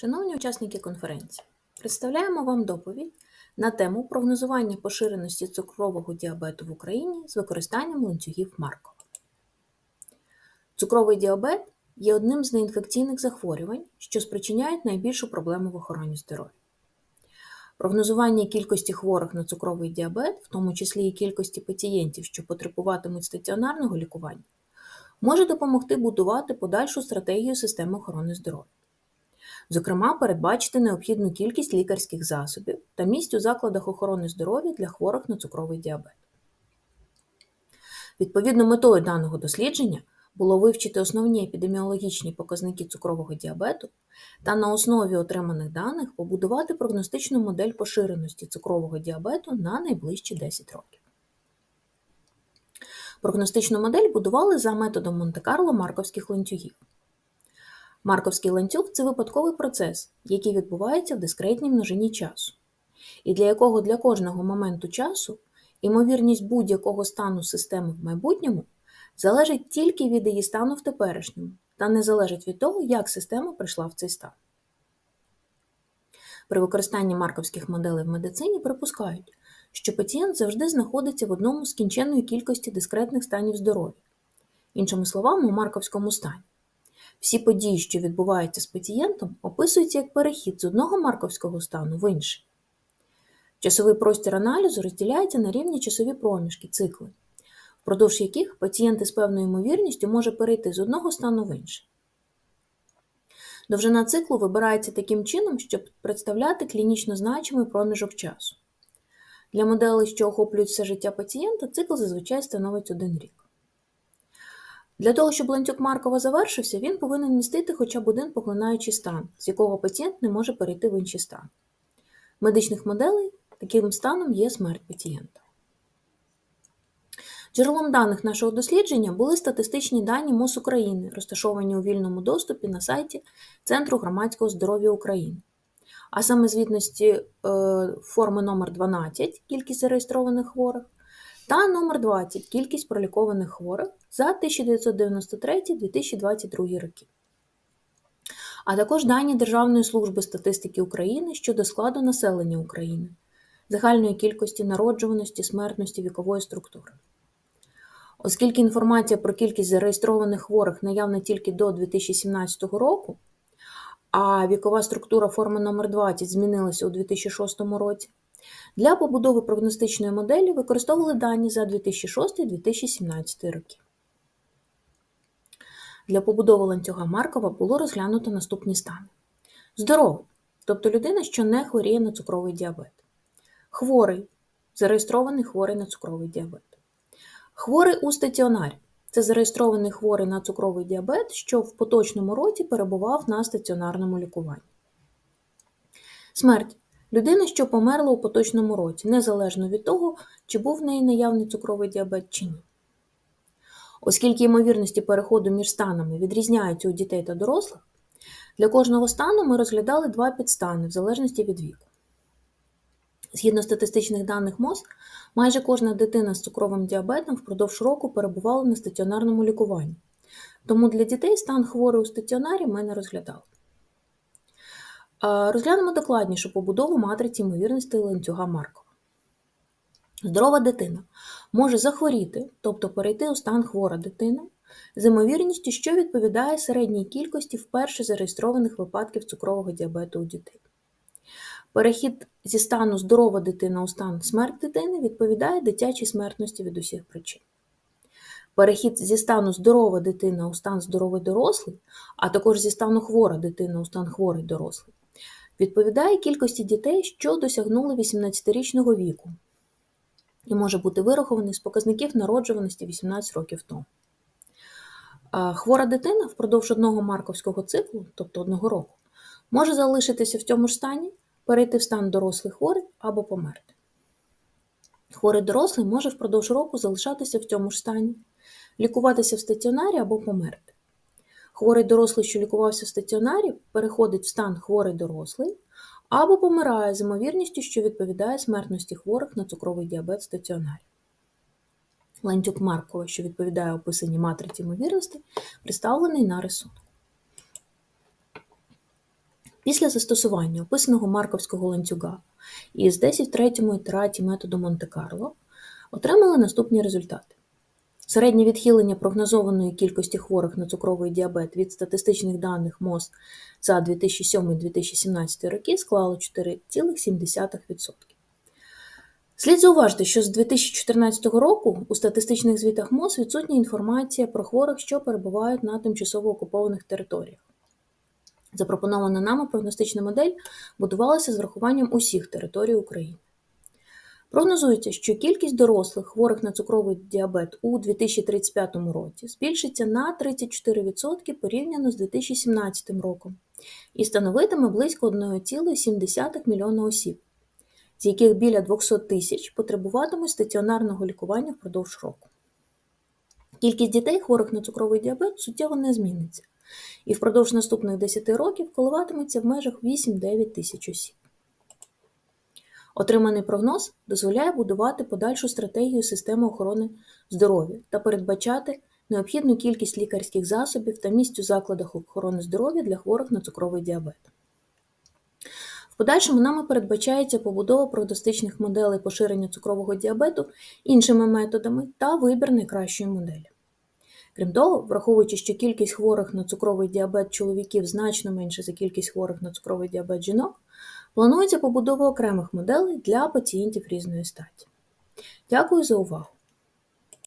Шановні учасники конференції, представляємо вам доповідь на тему прогнозування поширеності цукрового діабету в Україні з використанням ланцюгів Маркова. Цукровий діабет є одним з неінфекційних захворювань, що спричиняють найбільшу проблему в охороні здоров'я. Прогнозування кількості хворих на цукровий діабет, в тому числі і кількості пацієнтів, що потребуватимуть стаціонарного лікування, може допомогти будувати подальшу стратегію системи охорони здоров'я. Зокрема, передбачити необхідну кількість лікарських засобів та місць у закладах охорони здоров'я для хворих на цукровий діабет. Відповідно, метою даного дослідження було вивчити основні епідеміологічні показники цукрового діабету та на основі отриманих даних побудувати прогностичну модель поширеності цукрового діабету на найближчі 10 років. Прогностичну модель будували за методом Монте-Карло марковських ланцюгів. Марковський ланцюг це випадковий процес, який відбувається в дискретній множині часу, і для якого для кожного моменту часу імовірність будь-якого стану системи в майбутньому залежить тільки від її стану в теперішньому, та не залежить від того, як система прийшла в цей стан. При використанні марковських моделей в медицині припускають, що пацієнт завжди знаходиться в одному з кінченної кількості дискретних станів здоров'я, іншими словами, у марковському стані. Всі події, що відбуваються з пацієнтом, описуються як перехід з одного марковського стану в інший. Часовий простір аналізу розділяється на рівні часові проміжки, цикли, впродовж яких пацієнт із певною ймовірністю може перейти з одного стану в інший. Довжина циклу вибирається таким чином, щоб представляти клінічно значимий проміжок часу. Для моделей, що охоплюють все життя пацієнта, цикл зазвичай становить один рік. Для того, щоб ланцюг Маркова завершився, він повинен містити хоча б один поглинаючий стан, з якого пацієнт не може перейти в інший стан. Медичних моделей таким станом є смерть пацієнта. Джерелом даних нашого дослідження були статистичні дані МОЗ України, розташовані у вільному доступі на сайті Центру громадського здоров'я України. А саме звітності е, форми номер 12 кількість зареєстрованих хворих, та номер 20 кількість пролікованих хворих за 1993-2022 роки. А також дані Державної служби статистики України щодо складу населення України, загальної кількості народжуваності, смертності вікової структури. Оскільки інформація про кількість зареєстрованих хворих наявна тільки до 2017 року, а вікова структура форми номер 20 змінилася у 2006 році, для побудови прогностичної моделі використовували дані за 2006-2017 роки. Для побудови ланцюга Маркова було розглянуто наступні стани: здоровий, тобто людина, що не хворіє на цукровий діабет, хворий, зареєстрований хворий на цукровий діабет, хворий у стаціонарі це зареєстрований хворий на цукровий діабет, що в поточному році перебував на стаціонарному лікуванні. Смерть людина, що померла у поточному році, незалежно від того, чи був в неї наявний цукровий діабет чи ні. Оскільки ймовірності переходу між станами відрізняються у дітей та дорослих, для кожного стану ми розглядали два підстани в залежності від віку. Згідно статистичних даних МОЗ, майже кожна дитина з цукровим діабетом впродовж року перебувала на стаціонарному лікуванні, тому для дітей стан хворий у стаціонарі ми не розглядали. Розглянемо докладніше побудову матриці ймовірностей ланцюга Маркова. Здорова дитина може захворіти, тобто перейти у стан хвора дитина, з ймовірністю, що відповідає середній кількості вперше зареєстрованих випадків цукрового діабету у дітей. Перехід зі стану здорова дитина у стан смерть дитини відповідає дитячій смертності від усіх причин. Перехід зі стану здорова дитина у стан здоровий дорослий, а також зі стану хвора дитина у стан хворий дорослий, відповідає кількості дітей, що досягнули 18-річного віку, і може бути вирахований з показників народжуваності 18 років тому. Хвора дитина впродовж одного марковського циклу, тобто одного року, може залишитися в цьому ж стані, перейти в стан дорослий хворий або померти. Хворий дорослий може впродовж року залишатися в цьому ж стані, лікуватися в стаціонарі або померти. Хворий дорослий, що лікувався в стаціонарі, переходить в стан хворий дорослий або помирає з ймовірністю, що відповідає смертності хворих на цукровий діабет в стаціонарі. Ланцюг Маркова, що відповідає описаній матриці ймовірності, представлений на рисунку. Після застосування описаного марковського ланцюга із 10-третьому ітерації методу Монте-Карло отримали наступні результати. Середнє відхилення прогнозованої кількості хворих на цукровий діабет від статистичних даних МОЗ за 2007-2017 роки склало 4,7%. Слід зауважити, що з 2014 року у статистичних звітах МОЗ відсутня інформація про хворих, що перебувають на тимчасово окупованих територіях. Запропонована нами прогностична модель будувалася з врахуванням усіх територій України. Прогнозується, що кількість дорослих хворих на цукровий діабет у 2035 році збільшиться на 34% порівняно з 2017 роком і становитиме близько 1,7 мільйона осіб, з яких біля 200 тисяч потребуватимуть стаціонарного лікування впродовж року. Кількість дітей, хворих на цукровий діабет, суттєво не зміниться, і впродовж наступних 10 років коливатиметься в межах 8-9 тисяч осіб. Отриманий прогноз дозволяє будувати подальшу стратегію системи охорони здоров'я та передбачати необхідну кількість лікарських засобів та місць у закладах охорони здоров'я для хворих на цукровий діабет. В подальшому нами передбачається побудова прогностичних моделей поширення цукрового діабету іншими методами та вибір найкращої моделі. Крім того, враховуючи, що кількість хворих на цукровий діабет чоловіків значно менша за кількість хворих на цукровий діабет жінок, планується побудова окремих моделей для пацієнтів різної статі. Дякую за увагу!